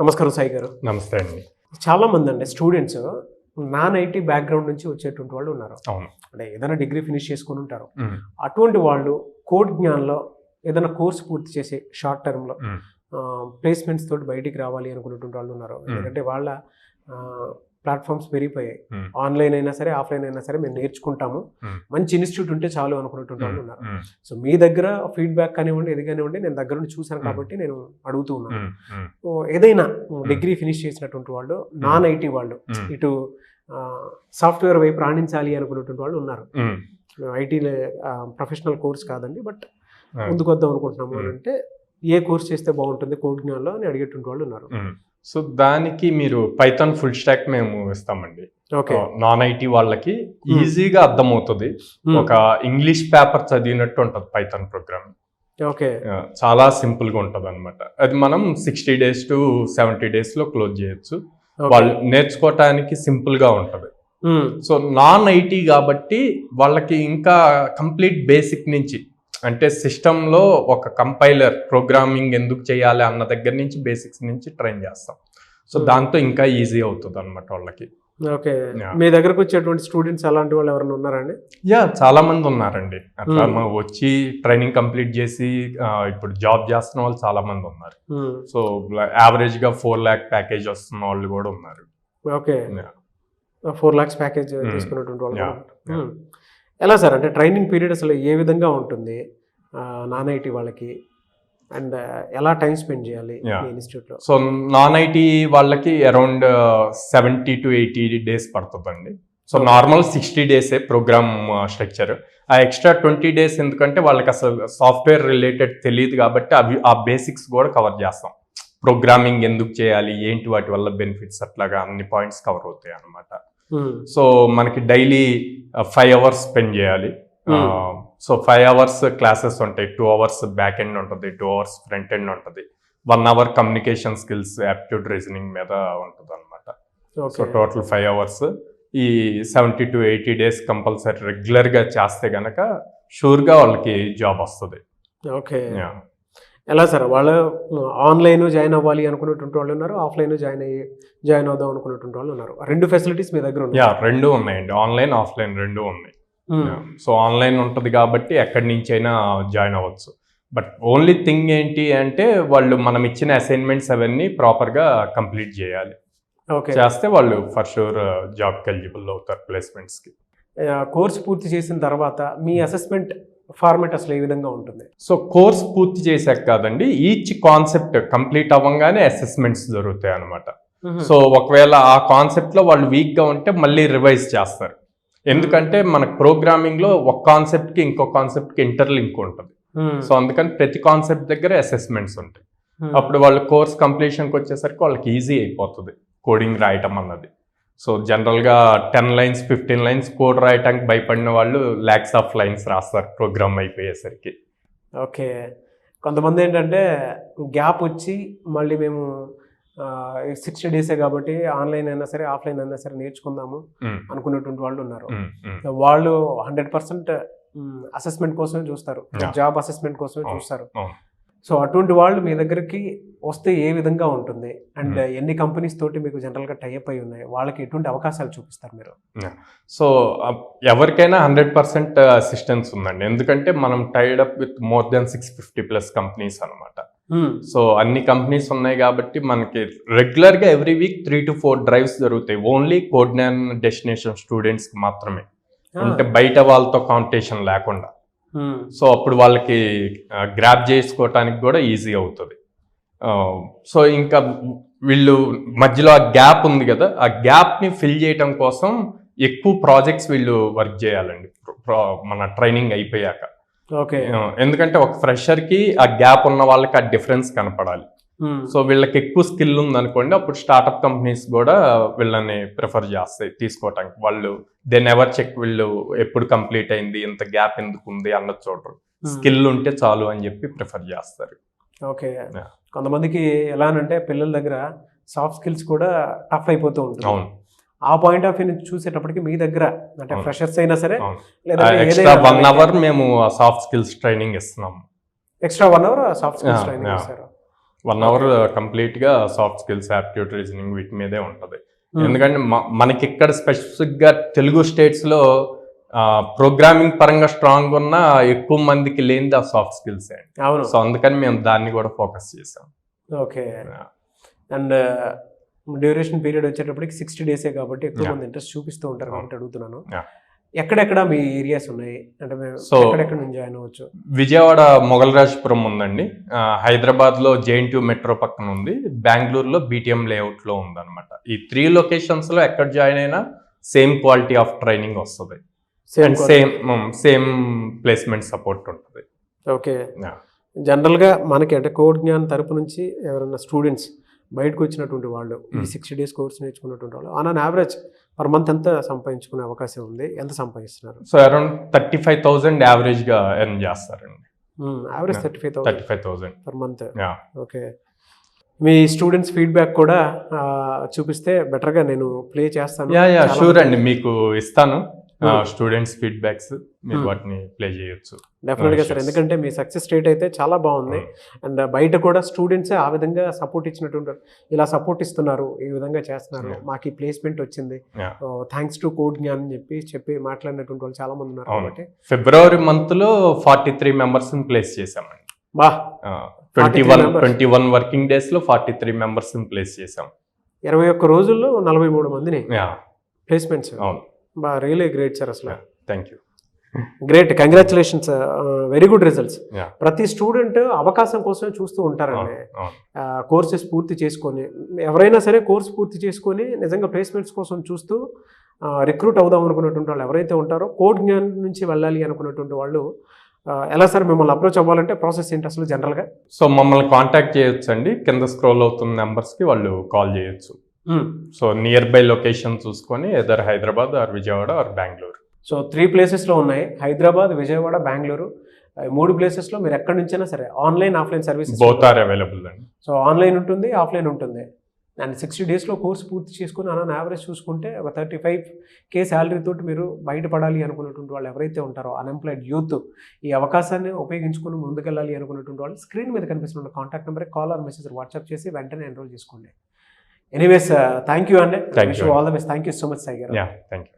నమస్కారం సాయి గారు. నమస్తే అండి. చాలా మంది అండి స్టూడెంట్స్ నాన్ ఐటీ బ్యాక్గ్రౌండ్ నుంచి వచ్చేటువంటి వాళ్ళు ఉన్నారు. అవును. అంటే ఏదైనా డిగ్రీ ఫినిష్ చేసుకొని ఉంటారు. అటువంటి వాళ్ళు కోడ్ జ్ఞాన్లో ఏదైనా కోర్స్ పూర్తి చేసి షార్ట్ టర్మ్లో ప్లేస్మెంట్స్ తోటి బయటికి రావాలి అనుకున్నటువంటి వాళ్ళు ఉన్నారు. ఎందుకంటే వాళ్ళ ప్లాట్ఫామ్స్ పెరిగిపోయాయి. ఆన్లైన్ అయినా సరే ఆఫ్లైన్ అయినా సరే మేము నేర్చుకుంటాము. మంచి ఇన్స్టిట్యూట్ ఉంటే చాలు అనుకున్నటువంటి వాళ్ళు ఉన్నారు. సో మీ దగ్గర ఫీడ్బ్యాక్ కానివ్వండి ఏది కానివ్వండి నేను దగ్గర నుండి చూశాను. కాబట్టి నేను అడుగుతూ ఉన్నాను. ఏదైనా డిగ్రీ ఫినిష్ చేసినటువంటి వాళ్ళు నాన్ ఐటీ వాళ్ళు ఇటు సాఫ్ట్వేర్ వైపు రాణించాలి అనుకున్నటువంటి వాళ్ళు ఉన్నారు. ఐటీ ప్రొఫెషనల్ కోర్స్ కాదండి బట్ ఆ, ముందుకు వద్దాం అనుకుంటున్నాము అని. అంటే ఏ కోర్స్ చేస్తే బాగుంటుంది కోడ్ జ్ఞానంలో అని అడిగేటువంటి వాళ్ళు ఉన్నారు. సో దానికి మీరు పైథాన్ ఫుల్ స్టాక్ మేము ఇస్తామండి. ఓకే. నాన్ ఐటీ వాళ్ళకి ఈజీగా అర్థమవుతుంది. Hmm. ఒక ఇంగ్లీష్ పేపర్ చదివినట్టు ఉంటుంది పైథాన్ ప్రోగ్రామ్ ఓకే. చాలా సింపుల్గా ఉంటది అనమాట అది మనం సిక్స్టీ డేస్ టు సెవెంటీ డేస్లో క్లోజ్ చేయొచ్చు. వాళ్ళు నేర్చుకోవటానికి సింపుల్గా ఉంటది. Hmm. సో నాన్ ఐటీ కాబట్టి వాళ్ళకి ఇంకా కంప్లీట్ బేసిక్ నుంచి అంటే సిస్టంలో ఒక కంపైలర్ ప్రోగ్రామింగ్ ఎందుకు చేయాలి అన్న దగ్గర నుంచి బేసిక్స్ నుంచి ట్రైన్ చేస్తాం. So Hmm. దాంతో ఇంకా ఈజీ అవుతుంది అనమాట వాళ్ళకి ఓకే. మీ దగ్గరకు వచ్చేటువంటి స్టూడెంట్స్ అలాంటి వాళ్ళు ఎవరైనా ఉన్నారండి యా చాలా మంది ఉన్నారండి అట్లా Hmm. వచ్చి ట్రైనింగ్ కంప్లీట్ చేసి ఇప్పుడు జాబ్ చేస్తున్న వాళ్ళు చాలా మంది ఉన్నారు Hmm. సో యావరేజ్గా ఫోర్ ల్యాక్ ప్యాకేజ్ వస్తున్న వాళ్ళు కూడా ఉన్నారు okay. Four lakhs package Hmm. తీసుకున్నటువంటి వాళ్ళు. Hmm. ఎలా సార్ అంటే ట్రైనింగ్ పీరియడ్ అసలు ఏ విధంగా ఉంటుంది నాన్ ఐటీ వాళ్ళకి అండ్ ఎలా టైం స్పెండ్ చేయాలి. ఇన్స్టిట్యూట్లో? సో నాన్ ఐటీ వాళ్ళకి around seventy to eighty days పడుతుందండి. సో. నార్మల్ సిక్స్టీ డేసే ప్రోగ్రామ్ స్ట్రక్చర్. ఆ ఎక్స్ట్రా ట్వంటీ డేస్ ఎందుకంటే వాళ్ళకి అసలు సాఫ్ట్వేర్ రిలేటెడ్ తెలియదు కాబట్టి అవి ఆ బేసిక్స్ కూడా కవర్ చేస్తాం. ప్రోగ్రామింగ్ ఎందుకు చేయాలి ఏంటి వాటి వల్ల బెనిఫిట్స్ అట్లాగా అన్ని పాయింట్స్ కవర్ అవుతాయి అన్నమాట. సో మనకి డైలీ ఫైవ్ అవర్స్ స్పెండ్ చేయాలి. Hmm. So five hours classes ఉంటాయి టూ అవర్స్ బ్యాక్ ఎండ్ ఉంటుంది. టూ అవర్స్ ఫ్రంట్ ఎండ్ ఉంటుంది. One hour communication skills aptitude reasoning మీద ఉంటుంది అనమాట సో టోటల్ ఫైవ్ అవర్స్ ఈ seventy to eighty days compulsory రెగ్యులర్గా చేస్తే గనక షూర్గా వాళ్ళకి జాబ్ వస్తుంది. ఓకే ఎలా సార్? వాళ్ళు ఆన్లైన్ జాయిన్ అవ్వాలి అనుకున్నటువంటి వాళ్ళు ఉన్నారు ఆఫ్లైన్ జాయిన్ అయ్యి జాయిన్ అవుదాం అనుకున్నటువంటి వాళ్ళు ఉన్నారు. రెండు ఫెసిలిటీస్ మీ దగ్గర ఉన్నాయి. రెండు ఉన్నాయండి. ఆన్లైన్ ఆఫ్లైన్ రెండు ఉన్నాయి. సో ఆన్లైన్ ఉంటుంది కాబట్టి ఎక్కడి నుంచి అయినా జాయిన్ అవ్వచ్చు. బట్ ఓన్లీ థింగ్ ఏంటి అంటే వాళ్ళు మనం ఇచ్చిన అసైన్మెంట్స్ అవన్నీ ప్రాపర్గా కంప్లీట్ చేయాలి. ఓకే చేస్తే వాళ్ళు ఫర్ షూర్ జాబ్కి ఎలిజిబుల్ అవుతారు ప్లేస్మెంట్స్కి కోర్స్ పూర్తి చేసిన తర్వాత మీ అసెస్మెంట్ ఫార్మాట్ అసలు ఏ విధంగా ఉంటుంది? సో కోర్స్ పూర్తి చేశాక కాదండి ఈచ్ కాన్సెప్ట్ కంప్లీట్ అవ్వగానే అసెస్మెంట్స్ జరుగుతాయి అనమాట సో ఒకవేళ ఆ కాన్సెప్ట్లో వాళ్ళు వీక్గా ఉంటే మళ్ళీ రివైజ్ చేస్తారు. ఎందుకంటే మనకు ప్రోగ్రామింగ్లో ఒక కాన్సెప్ట్కి ఇంకో కాన్సెప్ట్కి ఇంటర్లింక్ ఉంటుంది. సో అందుకని ప్రతి కాన్సెప్ట్ దగ్గర అసెస్మెంట్స్ ఉంటాయి. అప్పుడు వాళ్ళు కోర్స్ కంప్లీషన్కి వచ్చేసరికి వాళ్ళకి ఈజీ అయిపోతుంది కోడింగ్ రాయటం అన్నది. సో జనరల్గా ten lines fifteen lines code రాయటానికి భయపడిన వాళ్ళు ల్యాక్స్ ఆఫ్ లైన్స్ రాస్తారు ప్రోగ్రామ్ అయిపోయేసరికి. ఓకే. కొంతమంది ఏంటంటే గ్యాప్ వచ్చి మళ్ళీ మేము సిక్స్టీ డేసే కాబట్టి ఆన్లైన్ అయినా సరే ఆఫ్లైన్ అయినా సరే నేర్చుకుందాము ఉమ్, అనుకునేటువంటి వాళ్ళు ఉన్నారు. వాళ్ళు హండ్రెడ్ పర్సెంట్ అసెస్మెంట్ కోసమే చూస్తారు. జాబ్ అసెస్మెంట్ కోసమే చూస్తారు. సో అటువంటి వాళ్ళు మీ దగ్గరికి వస్తే ఏ విధంగా ఉంటుంది? అండ్. ఎన్ని కంపెనీస్ తోటి మీకు జనరల్గా టైఅప్ అయి ఉన్నాయి? వాళ్ళకి ఎటువంటి అవకాశాలు చూపిస్తారు మీరు? సో ఎవరికైనా హండ్రెడ్ పర్సెంట్ అసిస్టెన్స్ ఉందండి. ఎందుకంటే మనం tied up with more than six fifty plus companies అనమాట సో అన్ని కంపెనీస్ ఉన్నాయి కాబట్టి మనకి రెగ్యులర్గా every week three to four drives జరుగుతాయి. ఓన్లీ కోడ్నాన్ డెస్టినేషన్ స్టూడెంట్స్కి మాత్రమే. అంటే బయట వాళ్ళతో కాంపిటీషన్ లేకుండా. Hmm. సో అప్పుడు వాళ్ళకి గ్రాప్ చేసుకోవటానికి కూడా ఈజీ అవుతుంది. సో ఇంకా వీళ్ళు మధ్యలో ఆ గ్యాప్ ఉంది కదా ఆ గ్యాప్ని ఫిల్ చేయటం కోసం ఎక్కువ ప్రాజెక్ట్స్ వీళ్ళు వర్క్ చేయాలండి. మన ట్రైనింగ్ అయిపోయాక. ఓకే. ఎందుకంటే ఒక ఫ్రెషర్కి ఆ గ్యాప్ ఉన్న వాళ్ళకి ఆ డిఫరెన్స్ కనపడాలి. సో వీళ్ళకి ఎక్కువ స్కిల్ ఉందనుకోండి అప్పుడు స్టార్టప్ కంపెనీస్ కూడా వీళ్ళని ప్రిఫర్ చేస్తాయి తీసుకోవటానికి. వాళ్ళు దే నెవర్ చెక్ వీళ్ళు ఎప్పుడు కంప్లీట్ అయింది ఇంత గ్యాప్ ఎందుకు ఉంది అన్నది చూడరు. స్కిల్ ఉంటే చాలు అని చెప్పి ప్రిఫర్ చేస్తారు. ఓకే. కొంతమందికి ఎలా అంటే పిల్లల దగ్గర సాఫ్ట్ స్కిల్స్ కూడా టఫ్ అయిపోతూ ఉంటుంది. అవును. ఆ పాయింట్ ఆఫ్ వ్యూ నుంచి చూసేటప్పటికి మీ దగ్గర అంటే. ఫ్రెషర్స్ అయినా సరే లేదా ఎక్స్ట్రా వన్ అవర్ మేము సాఫ్ట్ స్కిల్స్ ట్రైనింగ్ ఇస్తున్నాము extra one hour soft skills training. ఇస్తారు. వన్ అవర్ కంప్లీట్గా సాఫ్ట్ స్కిల్స్ యాప్ట్యూడ్ రీజనింగ్ వీటి మీదే ఉంటది. Hmm. ఎందుకంటే మనకి ఇక్కడ స్పెసిఫిక్గా తెలుగు స్టేట్స్లో ప్రోగ్రామింగ్ పరంగా స్ట్రాంగ్ ఉన్న ఎక్కువ మందికి లేనిది ఆ సాఫ్ట్ స్కిల్స్ అండి. సో అందుకని మేము దాన్ని కూడా ఫోకస్ చేసాం ఓకే అండ్ డ్యూరేషన్ పీరియడ్ వచ్చేటప్పటికి సిక్స్టీ డేసే కాబట్టి ఎక్కువ. మంది ఇంట్రెస్ట్ చూపిస్తూ ఉంటారు కాబట్టి అడుగుతున్నాను. ఎక్కడెక్కడ మీ ఏరియాస్ ఉన్నాయి? అంటే So- ఎక్కడెక్కడ నుంచి జాయిన్ అవ్వచ్చు? విజయవాడ మొగల్రాజపురం ఉందండి. ఆ, హైదరాబాద్లో జేఎన్టీ మెట్రో పక్కన ఉంది. బెంగళూరులో బీటీఎం లేఅవుట్లో ఉందన్నమాట. ఈ త్రీ లొకేషన్స్లో ఎక్కడ జాయిన్ అయినా సేమ్ క్వాలిటీ ఆఫ్ ట్రైనింగ్ వస్తుంది. And same same placement support ఉంటుంది. ఓకే. జనరల్గా మనకి అంటే కోడ్ జ్ఞాన్ తరపు నుంచి ఎవరైనా స్టూడెంట్స్ బయటకు వచ్చినటువంటి వాళ్ళు ఈ. సిక్స్టీ డేస్ కోర్స్ నేర్చుకున్నటువంటి వాళ్ళు on an average per month ఎంత సంపాదించుకునే అవకాశం ఉంది? ఎంత సంపాదిస్తున్నారు? So around thirty five thousand యావరేజ్గా ఎర్న్ చేస్తారండి. Average. Thirty five thirty five thousand per month okay మీ స్టూడెంట్స్ ఫీడ్బ్యాక్ కూడా చూపిస్తే బెటర్గా నేను ప్లే చేస్తాను. యా యా షూర్ అండి. మీకు ఇస్తాను. స్టూడెంట్స్ ఫీడ్బ్యాక్స్ మీరు Hmm. వాటిని ప్లే చేయొచ్చు. డెఫినెట్గా సార్ Yes. ఎందుకంటే మీ సక్సెస్ రేట్ అయితే చాలా బాగుంది. అండ్ బయట కూడా స్టూడెంట్స్ ఆ విధంగా సపోర్ట్ ఇచ్చినటువంటి ఇలా సపోర్ట్ ఇస్తున్నారు ఈ విధంగా చేస్తున్నారు. మాకు ఈ ప్లేస్మెంట్ వచ్చింది. థ్యాంక్స్ టు కోడ్ జ్ఞాన్ అని చెప్పి చెప్పి మాట్లాడినటువంటి వాళ్ళు చాలా మంది ఉన్నారు. కాబట్టి. ఫిబ్రవరి మంత్లో ఫార్టీ త్రీ మెంబర్స్ ప్లేస్ చేసామండి బా! Twenty 43 one. Twenty one working డేస్లో ఫార్టీ త్రీ మెంబర్స్ ప్లేస్ చేసాం ఇరవై ఒక్క రోజుల్లో నలభై మూడు మందిని ప్లేస్మెంట్స్ అవును. బా రియలీ గ్రేట్ సార్ అసలు. Thank you great congratulations very good results. ప్రతి స్టూడెంట్ అవకాశం కోసం చూస్తూ ఉంటారండి. కోర్సెస్ పూర్తి చేసుకొని ఎవరైనా సరే కోర్స్ పూర్తి చేసుకొని నిజంగా ప్లేస్మెంట్స్ కోసం చూస్తూ రిక్రూట్ అవుదాం అనుకున్నటువంటి వాళ్ళు ఎవరైతే ఉంటారో కోడ్ జ్ఞాన్ నుంచి వెళ్ళాలి అనుకున్నటువంటి వాళ్ళు ఎలా సార్ మిమ్మల్ని అప్రోచ్ అవ్వాలంటే ప్రాసెస్ ఏంటి అసలు జనరల్గా సో మమ్మల్ని కాంటాక్ట్ చేయొచ్చు అండి కింద స్క్రోల్ అవుతున్న numbers కి వాళ్ళు కాల్ చేయొచ్చు. సో నియర్ బై లొకేషన్ చూసుకొని either Hyderabad or Vijayawada or Bengaluru so three ప్లేసెస్లో ఉన్నాయి. హైదరాబాద్ విజయవాడ బెంగళూరు మూడు ప్లేసెస్లో మీరు ఎక్కడి నుంచైనా సరే online offline both are available అండి సో ఆన్లైన్ ఉంటుంది ఆఫ్లైన్ ఉంటుంది. అండ్ సిక్స్టీ డేస్లో కోర్స్ పూర్తి చేసుకుని అన్న యావరేజ్ చూసుకుంటే ఒక థర్టీ ఫైవ్ కే శాలరీ తోటి మీరు బయటపడాలి అనుకున్నటువంటి వాళ్ళు ఎవరైతే ఉంటారో అన్ఎంప్లాయిడ్ యూత్ ఈ అవకాశాన్ని ఉపయోగించుకుని ముందుకెళ్ళాలి అనుకున్నటువంటి వాళ్ళు స్క్రీన్ మీద కనిపిస్తున్న contact number call or message WhatsApp చేసి వెంటనే ఎన్రోల్ చేసుకోండి. ఎనీవేస్ థ్యాంక్ యూ అండి Thank you. All the best thank you so much Sai garu yeah thank you